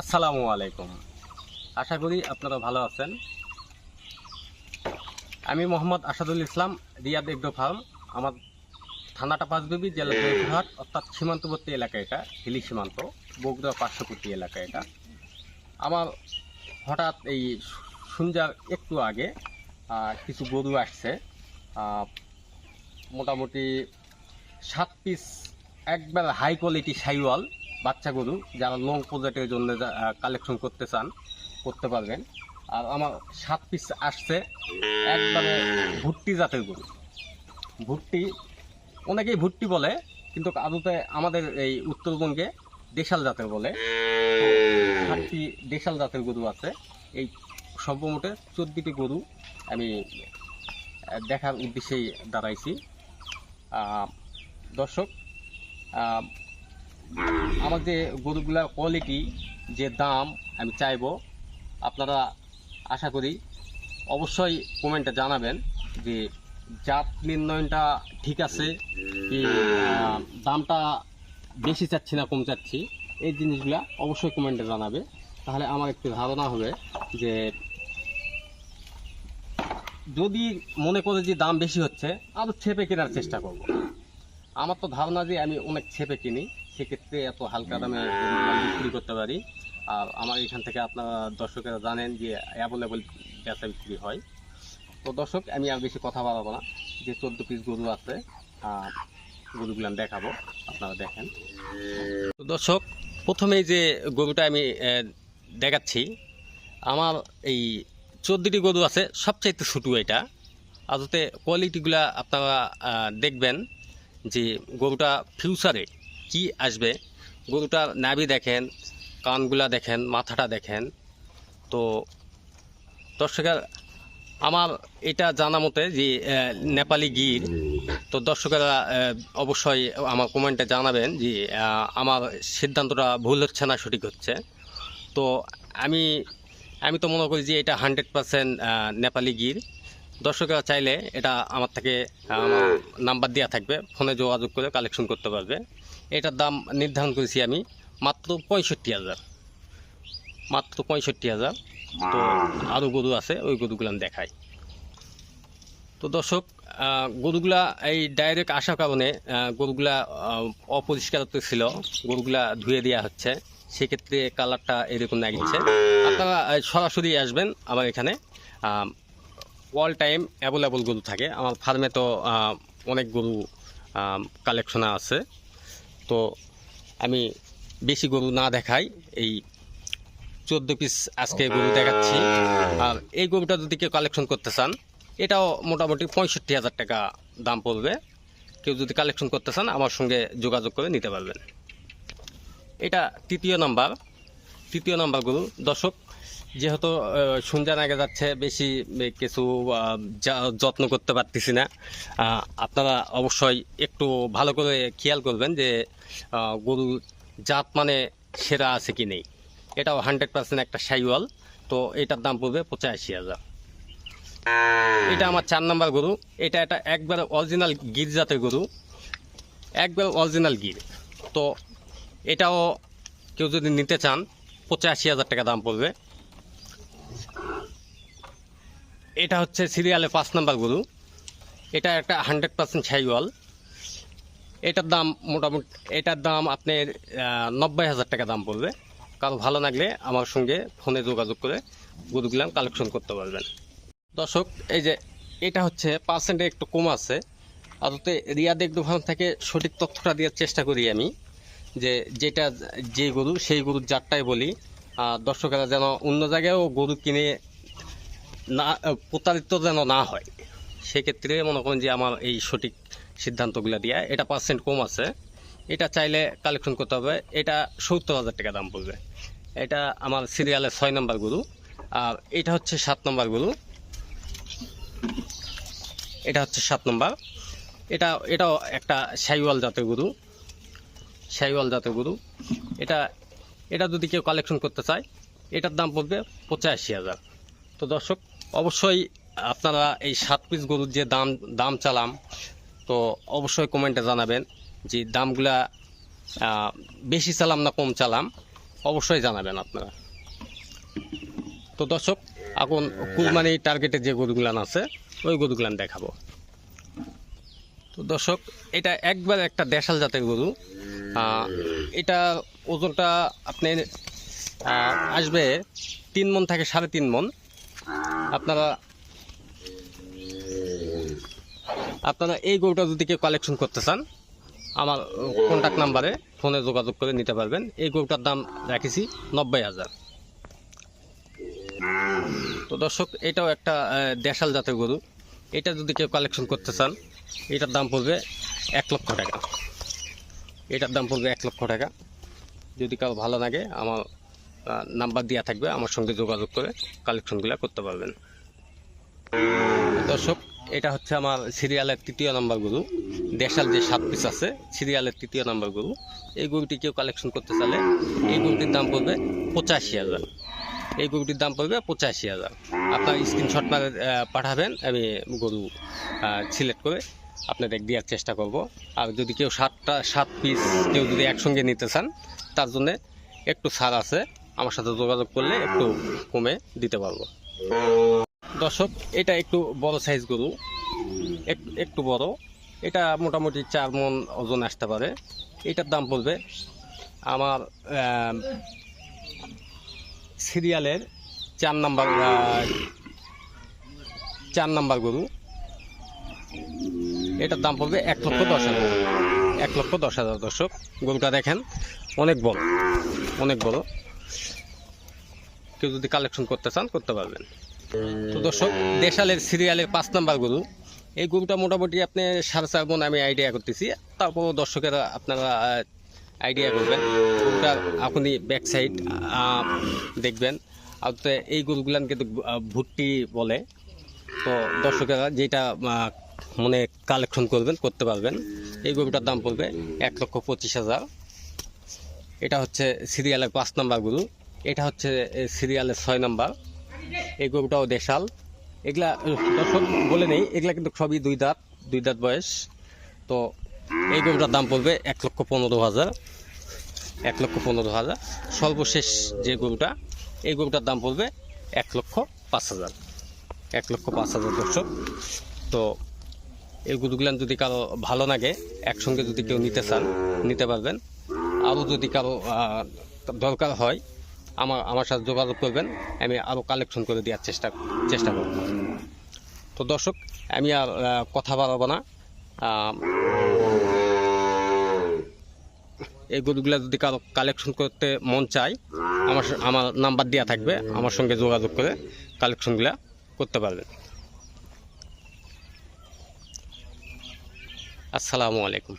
আসসালামু আলাইকুম। আশা করি আপনারা ভালো আছেন। আমি মোহাম্মদ আসাদুল ইসলাম, রিয়াদ এগ্রো ফার্ম আমার থানাটা পাঁচবিবি জেলা জয়পুরহাট অর্থাৎ সীমান্তবর্তী এলাকা এটা, হিলি সীমান্ত, বগুড়া পার্শ্ববর্তী এলাকা এটা। আমার হঠাৎ এই সন্ধ্যার একটু আগে কিছু গরু আসছে। মোটামুটি সাত পিস, একবার হাই কোয়ালিটি সাইওয়াল। বাচ্চা গরু যারা লং প্রজেক্টের জন্য কালেকশন করতে চান, করতে পারবেন। আর আমার সাত পিস আসছে, একবারে ভুট্টি জাতের গরু। ভুট্টি, অনেকেই ভুট্টি বলে, কিন্তু আদতে আমাদের এই উত্তরবঙ্গে দেশাল জাতের বলে। সাতটি দেশাল জাতের গরু আছে। এই সর্বমোটে চোদ্দটি গরু আমি দেখার উদ্দেশ্যেই দাঁড়াইছি। দর্শক আমার যে গরুগুলার কোয়ালিটি যে দাম আমি চাইব, আপনারা আশা করি অবশ্যই কমেন্টে জানাবেন যে জাত নির্ণয়নটা ঠিক আছে কি দামটা বেশি চাচ্ছি না, কম চাচ্ছি, এই জিনিসগুলা অবশ্যই কমেন্টে জানাবে। তাহলে আমার একটু ধারণা হবে যে যদি মনে করে যে দাম বেশি হচ্ছে আরও ছেপে কেনার চেষ্টা করব। আমার তো ধারণা যে আমি অনেক ছেপে কিনি। সেক্ষেত্রে এত হালকা দামে বিক্রি করতে পারি। আর আমার এখান থেকে আপনারা দর্শকেরা জানেন যে অ্যাভেলেবল বেচা বিক্রি হয়। তো দর্শক আমি আর বেশি কথা বাড়াবো না। যে চোদ্দ পিস গরু আছে গরুগুলো দেখাবো। আপনারা দেখেন। তো দর্শক প্রথমেই যে গরুটা আমি দেখাচ্ছি আমার এই চোদ্দটি গরু আছে। সবচাইতে ছোটো এটা। আদতে কোয়ালিটিগুলা আপনারা দেখবেন যে গরুটা ফিউচারে কি আসবে? গরুটার নাভি দেখেন, কানগুলা দেখেন, মাথাটা দেখেন। তো দর্শকের, আমার এটা জানা মতে যে নেপালি গির, তো দর্শকেরা অবশ্যই আমার কমেন্টে জানাবেন যে আমার সিদ্ধান্তটা ভুল হচ্ছে না, সঠিক হচ্ছে। তো আমি আমি তো মনে করি যে, এটা হান্ড্রেড পারসেন্ট নেপালি গির। দর্শকেরা চাইলে এটা আমার থেকে নাম্বার দেওয়া থাকবে, ফোনে যোগাযোগ করে কালেকশন করতে পারবে। এটার দাম নির্ধারণ করেছি আমি মাত্র পঁয়ষট্টি হাজার। মাত্র পঁয়ষট্টি হাজার। তো আরও গরু আছে ওই গরুগুলো দেখাই। তো দর্শক গরুগুলা এই ডাইরেক্ট আসার কারণে গরুগুলা আহ, অপরিষ্কার তো ছিল গরুগুলা ধুয়ে দেওয়া হচ্ছে। সেক্ষেত্রে কালারটা এরকম লাগছে। আপনারা সরাসরি আসবেন আমার এখানে। অল টাইম অ্যাভেলেবল গরু থাকে। আমার ফার্মে তো অনেক গরু কালেকশন আছে। তো আমি বেশি গরু না দেখাই, এই চোদ্দ পিস আজকে গরু দেখাচ্ছি। আর এই গরুটা যদি কেউ কালেকশন করতে চান, এটাও মোটামুটি পঁয়ষট্টি হাজার টাকা দাম পড়বে। কেউ যদি কালেকশন করতে চান, আমার সঙ্গে যোগাযোগ করে নিতে পারবেন। এটা তৃতীয় নাম্বার তৃতীয় নাম্বার গরু। দর্শক যেহেতু আহ, সন্ধ্যা নাগে যাচ্ছে বেশি কিছু যত্ন করতে পারতেছি না। আপনারা অবশ্যই একটু ভালো করে খেয়াল করবেন যে গরু জাত মানে সেরা আছে কি নেই। এটাও হান্ড্রেড পার্সেন্ট একটা সাইওয়াল তো এটার দাম পড়বে পঁচাশি হাজার। এটা আমার চার নম্বর গরু। এটা একটা একবার অরিজিনাল গির জাতের গরু। একবার অরিজিনাল গির। তো এটাও কেউ যদি নিতে চান পঁচাশি হাজার টাকা দাম পড়বে। এটা হচ্ছে সিরিয়ালে পাঁচ নাম্বার গরু। এটা একটা হান্ড্রেড পার্সেন্ট ছাইওয়াল এটার দাম মোটামুটি এটার দাম আপনার আহ, নব্বই হাজার টাকা দাম পড়বে। কারও ভালো লাগলে আমার সঙ্গে ফোনে যোগাযোগ করে গরুগুলো কালেকশন করতে পারবেন। দর্শক এই যে এটা হচ্ছে পার্সেন্টে একটু কম আছে। আদতে রিয়া দেখদু ফার্ম থেকে সঠিক তথ্যটা দেওয়ার চেষ্টা করি আমি। যে যেটা যে গরু সেই গরুর জাতটাই বলি। আর দর্শকেরা যেন অন্য জায়গায়ও গরু কিনে না প্রতারিত যেন না হয়, সেক্ষেত্রে মনে করেন যে আমার এই সঠিক সিদ্ধান্তগুলো দেওয়া এটা পার্সেন্ট কম আছে। এটা চাইলে কালেকশন করতে হবে, এটা সত্তর হাজার টাকা দাম পড়বে। এটা আমার সিরিয়ালের ছয় নম্বর গরু, আর এটা হচ্ছে সাত নম্বর গরু। এটা হচ্ছে সাত নম্বর। এটা, এটাও একটা সাইওয়াল জাতের গরু, সাইওয়াল জাতের গরু। এটা এটা যদি কেউ কালেকশন করতে চায়, এটার দাম পড়বে পঁচাশি হাজার। তো দর্শক অবশ্যই আপনারা এই সাত পিস গরুর যে দাম দাম চালাম, তো অবশ্যই কমেন্টে জানাবেন যে দামগুলা বেশি চালাম না কম চালাম, অবশ্যই জানাবেন আপনারা। তো দর্শক, এখন কুরবানি টার্গেটে যে গরুগুলান আছে, ওই গরুগুলান দেখাবো। তো দর্শক, এটা একবার একটা দেশাল জাতের গরু। এটা ওজনটা আপনি আসবে তিন মন থেকে সাড়ে তিন মন। আপনারা আপনারা এই গরুটা যদি কেউ কালেকশন করতে চান, আমার কন্ট্যাক্ট নাম্বারে ফোনে যোগাযোগ করে নিতে পারবেন। এই গরুটার দাম রাখেছি নব্বই হাজার। তো দর্শক, এটাও একটা দেশাল জাতের গরু। এটা যদি কেউ কালেকশন করতে চান, এটার দাম পড়বে এক লক্ষ টাকা। এটার দাম পড়বে এক লক্ষ টাকা। যদি কারও ভালো লাগে, আমার নাম্বার দেওয়া থাকবে, আমার সঙ্গে যোগাযোগ করে কালেকশনগুলো করতে পারবেন। দর্শক, এটা হচ্ছে আমার সিরিয়ালের তৃতীয় নাম্বার গরু। দেশাল যে সাত পিস আছে, সিরিয়ালের তৃতীয় নাম্বার গরু। এই গরুটি কেউ কালেকশন করতে চাইলে এই গরুটির দাম পড়বে পঁচাশি হাজার। এই গরুটির দাম পড়বে পঁচাশি হাজার। আপনার স্ক্রিনশট মারে পাঠাবেন, আমি গরু সিলেক্ট করে আপনাদের দেওয়ার চেষ্টা করব। আর যদি কেউ সাতটা, সাত পিস কেউ যদি একসঙ্গে নিতে চান, তার জন্যে একটু ছাড় আছে। আমার সাথে যোগাযোগ করলে একটু কমে দিতে পারব। দর্শক, এটা একটু বড় সাইজ গরু। এক- একটু বড়। এটা মোটামুটি চার মন ওজন আসতে পারে। এটার দাম পড়বে আমার সিরিয়ালের চার নাম্বার চার নাম্বার গরু। এটার দাম পড়বে এক লক্ষ দশ হাজার। এক লক্ষ দশ হাজার দর্শক, গরুটা দেখেন, অনেক বড়। অনেক বড়। কেউ যদি কালেকশন করতে চান, করতে পারবেন। তো দর্শক, দেশালের সিরিয়ালের পাঁচ নাম্বার গরু, এই গরুটা মোটামুটি আপনি সাড়ে চার মন আমি আইডিয়া করতেছি। তারপর দর্শকেরা আপনারা আইডিয়া করবেন। গরুটার আপনি ব্যাক সাইড দেখবেন। আর এই গরুগুলান কিন্তু ভুট্টি বলে। তো দর্শকেরা যেটা মনে কালেকশন করবেন, করতে পারবেন। এই গরুটার দাম পড়বে এক লক্ষ পঁচিশ হাজার। এটা হচ্ছে সিরিয়ালের পাঁচ নাম্বার গরু। এটা হচ্ছে সিরিয়ালের ছয় নাম্বার। এই গরুটাও দেশাল। এগুলা দর্শক বলে নেই, এগুলা কিন্তু সবই দুই দাঁত দুই দাঁত বয়স। তো এই গরুটার দাম পড়বে এক লক্ষ পনেরো হাজার। এক লক্ষ পনেরো হাজার। সর্বশেষ যে গরুটা এই গরুটার দাম পড়বে এক লক্ষ পাঁচ হাজার। এক লক্ষ পাঁচ হাজার দর্শক। তো এই গরুগুলান যদি কারও ভালো লাগে, একসঙ্গে যদি কেউ নিতে চান, নিতে পারবেন। আরও যদি কারও দরকার হয় আমার আমার সাথে যোগাযোগ করবেন, আমি আরও কালেকশন করে দেওয়ার চেষ্টা চেষ্টা করব। তো দর্শক, আমি আর কথা বাড়াবো না। এই গরুগুলা যদি কারও কালেকশন করতে মন চায়, আমার আমার নাম্বার দেওয়া থাকবে, আমার সঙ্গে যোগাযোগ করে কালেকশনগুলা করতে পারবেন। আসসালামু আলাইকুম।